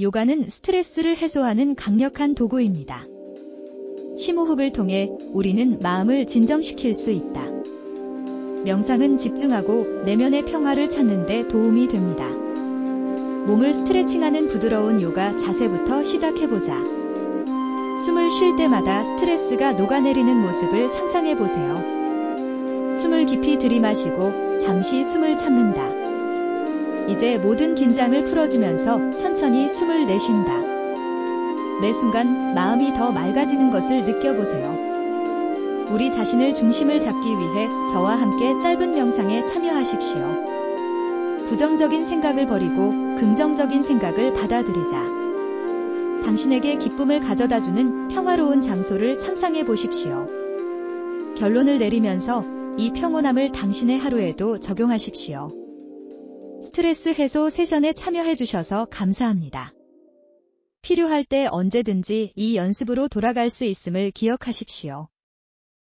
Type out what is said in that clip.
요가는 스트레스를 해소하는 강력한 도구입니다. 심호흡을 통해 우리는 마음을 진정시킬 수 있다. 명상은 집중하고 내면의 평화를 찾는 데 도움이 됩니다. 몸을 스트레칭하는 부드러운 요가 자세부터 시작해보자. 숨을 쉴 때마다 스트레스가 녹아내리는 모습을 상상해 보세요. 숨을 깊이 들이마시고 잠시 숨을 참는다. 이제 모든 긴장을 풀어주면서 천천히 숨을 내쉰다. 매 순간 마음이 더 맑아지는 것을 느껴보세요. 우리 자신을 중심을 잡기 위해 저와 함께 짧은 명상에 참여하십시오. 부정적인 생각을 버리고 긍정적인 생각을 받아들이자. 당신에게 기쁨을 가져다주는 평화로운 장소를 상상해 보십시오. 결론을 내리면서 이 평온함을 당신의 하루에도 적용하십시오. 스트레스 해소 세션에 참여해 주셔서 감사합니다. 필요할 때 언제든지 이 연습으로 돌아갈 수 있음을 기억하십시오.